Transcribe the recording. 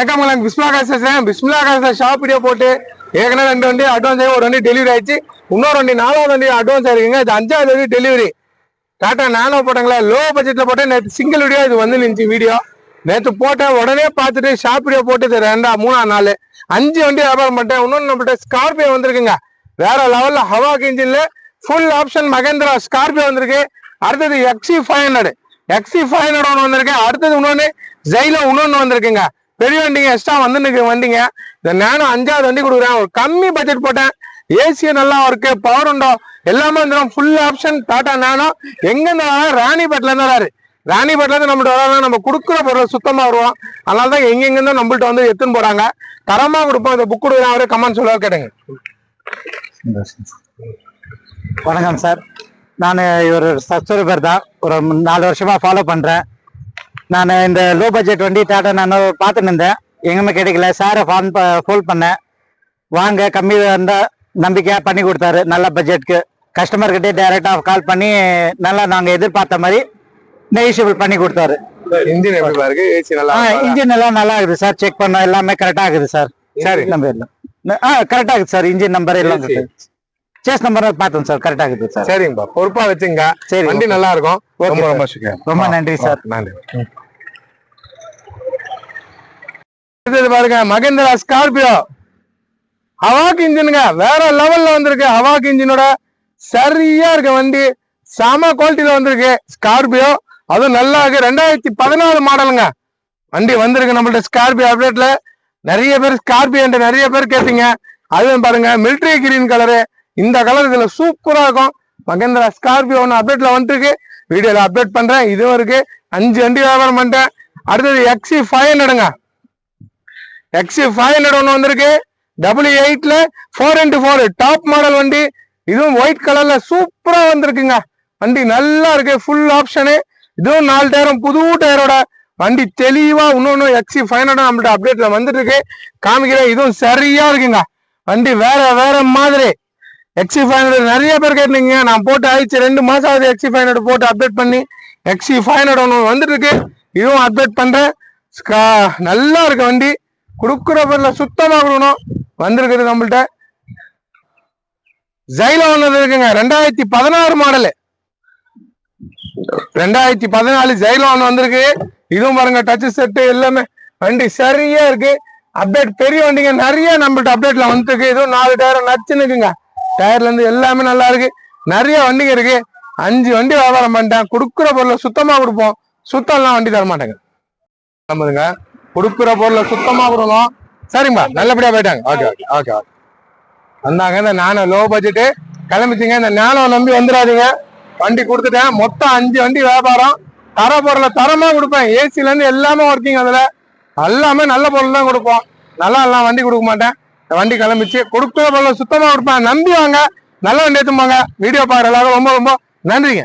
வணக்கம் எனக்கு பிஸ்மிலா காசு பிஸ்மிலா காசு ஷாப் வீடியோ போட்டு ஏற்கனவே ரெண்டு வண்டி அட்வான்ஸ் ஆகி ஒரு வண்டி டெலிவரி ஆயிடுச்சு. இன்னொரு வண்டி நாலாவது வண்டி அட்வான்ஸ் ஆயிருக்குங்க இது அஞ்சாவது வண்டி டெலிவரி டாட்டா நானோ போட்டாங்களா? லோ பட்ஜெட்டில் போட்டேன். நேற்று சிங்கிள் வீடியோ இது வந்து நின்று வீடியோ நேற்று போட்டேன் உடனே பார்த்துட்டு ஷாப் வீடியோ போட்டு ரெண்டா மூணா நாலு. அஞ்சு வண்டி வியாபாரம் பண்ணிட்டேன். இன்னொன்று நம்மள்ட்ட ஸ்கார்பியோ வந்திருக்குங்க. வேற லெவலில் ஹவாக் இன்ஜின்ல ஃபுல் ஆப்ஷன் மகேந்திரா ஸ்கார்பியோ வந்திருக்கு. அடுத்தது XUV five hundred XUV five hundred ஒன்று வந்திருக்கு. அடுத்தது இன்னொன்று ஜெயில இன்னொன்று வந்திருக்குங்க. பெரிய வண்டிங்க எக்ஸ்ட்ரா வந்து வண்டிங்க. இந்த நானும் அஞ்சாவது வண்டி கொடுக்குறேன். ஒரு கம்மி பட்ஜெட் போட்டேன். ஏசியும் நல்லா இருக்கு பவர் உண்டோ? எல்லாமே வந்துடும். ஃபுல் ஆப்ஷன் டாடா நானோ எங்க இருந்தாலும் ராணிபேட்ல இருந்து வராரு. ராணிபேட்ல இருந்து நம்மள்ட்ட வராங்க நம்ம கொடுக்குற பொருள் சுத்தமா வருவோம் அதனால தான் எங்கெங்க இருந்தோ நம்மள்ட்ட வந்து எடுத்துன்னு போறாங்க. தரமா கொடுப்போம். இந்த புக் கொடுக்குறேன். அவரே கமெண்ட் சொல்ல கேட்டுங்க. வணக்கம் சார் நான் இவர் சப்ஸ்கிரைபர் தான் ஒரு நாலு வருஷமா ஃபாலோ பண்றேன். நான் இந்த லோ பட்ஜெட் வண்டி டாட்டா நான் பார்த்துன்னு இருந்தேன் எங்குமே கிடைக்கல சாரை ஃபான் ஃபோன் பண்ணேன். வாங்க கம்மி இருந்தா நம்பிக்கையா பண்ணி கொடுத்தாரு. நல்ல பட்ஜெட்க்கு கஸ்டமர்கிட்டே டைரக்டா கால் பண்ணி நல்லா நாங்க எதிர்பார்த்த மாதிரி நெகிஷியபிள் பண்ணி கொடுத்தாரு. இன்ஜின் எப்படி பாருக்கு ஏசி நல்லா இருக்கா? இன்ஜின் எல்லாம் நல்லா இருக்குது சார் செக் பண்ணோம். எல்லாமே கரெக்டா இருக்குது சார் சரி. நம்பர் ஆ கரெக்டா இருக்குது சார் இன்ஜின் நம்பர் எல்லாம். சேஸ் நம்பர் பார்த்தோம் சார் கரெக்டா இருக்குது சார் சரிங்கப்பா. பொறுப்பா வச்சுங்க. சரி, வண்டி. நல்லா இருக்கும். ரொம்ப நன்றி சார் நன்றி. இது பாருங்க மகேந்திரா ஸ்கார்பியோ ஹவாக் இன்ஜினுங்க வேற லெவல்ல வந்திருக்கு. ஹவாக் இன்ஜினோட சரியா இருக்க வண்டி செம குவாலிட்டியில வந்திருக்கு. ஸ்கார்பியோ அதுவும் நல்லா இருக்கு. ரெண்டாயிரத்தி பதினாலு மாடலுங்க வண்டி வந்திருக்கு நம்மள்ட்ட ஸ்கார்பியோ அப்டேட்ல நிறைய பேர் ஸ்கார்பியோ நிறைய பேர் கேட்டீங்க. அதுவும் பாருங்க மிலிட்ரி கிரீன் கலரு இந்த கலர் இதுல சூப்பரா இருக்கும். மகேந்திரா ஸ்கார்பியோ ஒன்று அப்டேட்ல வந்துருக்கு. வீடியோல அப்டேட் பண்றேன். இதுவும் இருக்கு. அஞ்சு வண்டி வியாபாரம் பண்ணிட்டேன் அடுத்தது எக்ஸி ஃபைவ் நடுங்க எக்ஸி ஃபைவ் ஹண்ட்ரட் ஒன்று வந்திருக்கு. டபுள் எயிட்ல four into four top model வண்டி. இதுவும் ஒயிட் கலர்ல சூப்பரா வந்திருக்குங்க. வண்டி நல்லா இருக்கு. ஃபுல் ஆப்ஷனு இதுவும் நாலு டயரும் புது டயரோட வண்டி தெளிவா இன்னொன்னு எக்ஸி ஃபைவ் ஹண்ட்ரட் நம்மள்ட்ட அப்டேட்ல வந்துட்டு இருக்கு காமிக்கிறேன். இதுவும் சரியா இருக்குங்க. வண்டி வேற வேற மாதிரி. எக்ஸி ஃபைவ் ஹண்ட்ரட் நிறைய பேர் கேட்டீங்க நான் போட்டு ஆயிடுச்சு ரெண்டு மாசம் ஆகுது எக்ஸி ஃபைவ் ஹண்ட்ரட் போட்டு அப்டேட் பண்ணி. எக்ஸி ஃபைவ் ஹண்ட்ரட் ஒன்று வந்துட்டு இருக்கு இதுவும் அப்டேட் பண்றேன். நல்லா இருக்கு வண்டி. கொடுக்குற பொருளை சுத்தமாக கொடுக்கணும் வந்திருக்குது நம்மள்ட்ட. ஜைல ஒன்று இருக்குங்க. ரெண்டாயிரத்தி பதினாறு மாடலு. ரெண்டாயிரத்தி பதினாலு ஜைல ஒன்று வந்திருக்கு. இதுவும் பாருங்க டச் செட்டு எல்லாமே. வண்டி சரியா இருக்கு. அப்டேட் பெரிய வண்டிங்க. நிறைய நம்மள்ட்ட அப்டேட்ல வந்துருக்கு. இதுவும் நாலு டயர் நச்சுன்னுக்குங்க டயர்ல இருந்து எல்லாமே நல்லா இருக்கு. நிறைய வண்டிங்க இருக்கு. அஞ்சு வண்டி வியாபாரம் பண்ணிட்டேன். கொடுக்குற பொருளை சுத்தமா கொடுப்போம். சுத்தம்லாம் வண்டி தர மாட்டேங்க நம்புதுங்க கொடுக்குற பொருளை சுத்தமா கொடுக்கணும். சரிம்மா நல்லபடியா போயிட்டாங்க. ஓகே ஓகே ஓகே ஓகே வந்தாங்க இந்த நானும் லோ பட்ஜெட்டு கிளம்பிச்சிங்க இந்த ஞானம் நம்பி வந்துடாதீங்க. வண்டி கொடுத்துட்டேன். மொத்தம் அஞ்சு வண்டி வியாபாரம். தர பொருளை தரமா கொடுப்பேன். ஏசில இருந்து எல்லாமே ஒர்க்கிங் அதுல. எல்லாமே நல்ல பொருள் தான் கொடுப்போம். நல்லா எல்லாம் வண்டி கொடுக்க மாட்டேன். வண்டி கிளம்பிச்சு கொடுக்குற பொருளை சுத்தமா கொடுப்பேன். நம்பி வாங்க. நல்ல வண்டி எடுத்துப்பாங்க வீடியோ பாக்குற எல்லாரும் ரொம்ப ரொம்ப நன்றிங்க.